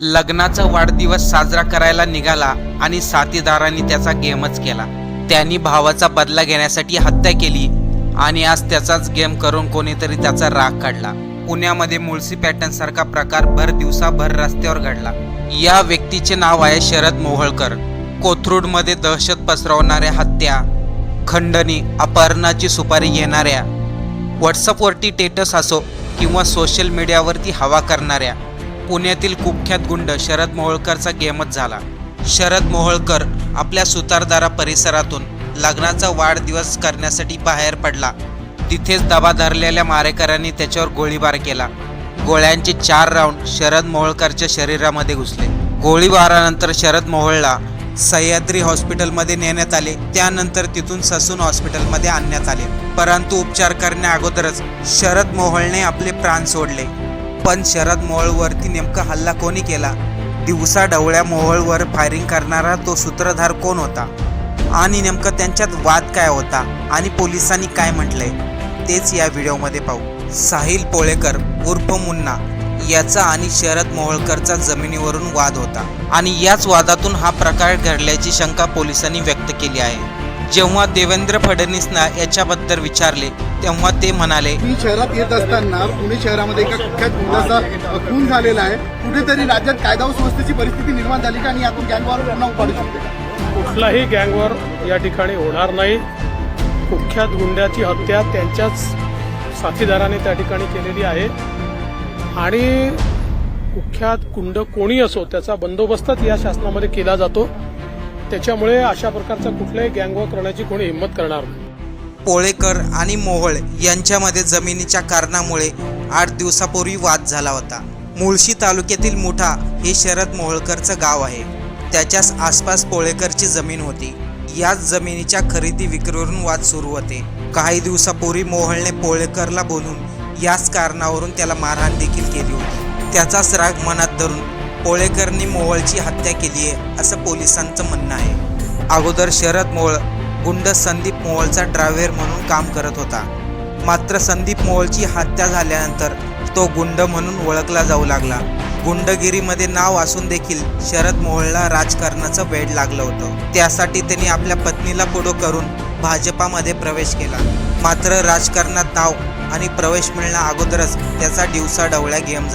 लग्नाचा वाढदिवस साजरा करायला निघाला आणि साथीदारांनी त्याचा गेमच केला. त्यांनी भावाचा बदला घेण्यासाठी हत्या केली आणि आज त्याचाच गेम करून कोणीतरी त्याचा राग काढला. पुण्यामध्ये मुळशी पॅटर्न सारखा प्रकार भर दिवसाभर रस्त्यावर घडला. या व्यक्तीचे नाव आहे शरद मोहोळकर. कोथरूडमध्ये दहशत पसरवणाऱ्या हत्या खंडणी अपहरणाची सुपारी घेणाऱ्या व्हॉट्सअपवरती टेटस असो किंवा सोशल मीडियावरती हवा करणाऱ्या पुण्यातील कुख्यात गुंड शरद मोहोळकरचा गेमच झाला. शरद मोहोळकर आपल्या सुतारदारा परिसरातून लग्नाचा वाढदिवस करण्यासाठी बाहेर पडला. तिथेच दबा धरलेल्या मारेकऱ्यांनी त्याच्यावर गोळीबार केला. गोळ्यांचे चार राऊंड शरद मोहोळकरच्या शरीरामध्ये घुसले. गोळीबारानंतर शरद मोहोळला सह्याद्री हॉस्पिटलमध्ये नेण्यात आले. त्यानंतर तिथून ससून हॉस्पिटलमध्ये आणण्यात आले. परंतु उपचार करण्या अगोदरच शरद मोहोळने आपले प्राण सोडले. पण शरद मोहोळवरती नेमका हल्ला कोणी केला? दिवसा ढवळ्या मोहोळवर फायरिंग करणारा तो सूत्रधार कोण होता? आणि नेमकं त्यांच्यात वाद काय होता? आणि पोलिसांनी काय म्हटलंय? तेच या व्हिडिओमध्ये पाहू. साहिल पोळेकर उर्फ मुन्ना याचा आणि शरद मोहोळकरचा जमिनीवरून वाद होता. आणि याच वादातून हा प्रकार घडल्याची शंका पोलिसांनी व्यक्त केली आहे. जेव्हा देवेंद्र फडणवीसना याच्याबद्दल विचारले तेव्हा ते म्हणाले मी शहरात येत असताना पुणे शहरामध्ये एका कुख्यात गुन्ह्याचा खून झालेला आहे. कुठेतरी राज्यात कायदा व सुव्यवस्थेची परिस्थिती निर्माण झाली का आणि यातून गँगवॉर पुन्हा उपाडू शकते कुठलाही गँगवर या ठिकाणी होणार नाही. कुख्यात गुंड्याची हत्या त्यांच्याच साथीदाराने त्या ठिकाणी केलेली आहे. आणि कुख्यात गुंड कोणी असो त्याचा बंदोबस्तच या शासनामध्ये केला जातो. त्याच्यामुळे अशा प्रकारचा कुठलाही गँगवॉर करण्याची कोणी हिंमत करणार नाही. पोळेकर आणि मोहोळ यांच्यामध्ये जमिनीच्या कारणामुळे आठ दिवसापूर्वी वाद झाला होता. मुळशी तालुक्यातील मुठा हे शरद मोहोळकरचं गाव आहे. त्याच्याच आसपास पोळेकरची जमीन होती. याच जमिनीच्या खरेदी विक्रीवरून वाद सुरू होते. काही दिवसापूर्वी मोहळने पोळेकरला बोलून याच कारणावरून त्याला मारहाण देखील केली होती. त्याचाच राग मनात धरून पोळेकरनी मोहळची हत्या केली आहे असं पोलिसांचं म्हणणं आहे. अगोदर शरद मोहळ गुंड संदीप मोहोलचा ड्रायव्हर म्हणून काम करत होता. मात्र संदीप मोहोलची हत्या झाल्यानंतर तो गुंड म्हणून ओळखला जाऊ लागला. गुंडगिरीमध्ये नाव असून देखील शरद मोहोळला राजकारणाचं वेड लागलं होतं. त्यासाठी त्यांनी आपल्या पत्नीला पुढं करून भाजपामध्ये प्रवेश केला. मात्र राजकारणात नाव आणि प्रवेश मिळण्या अगोदरच त्याचा दिवसा डवळ्या गेम झाला.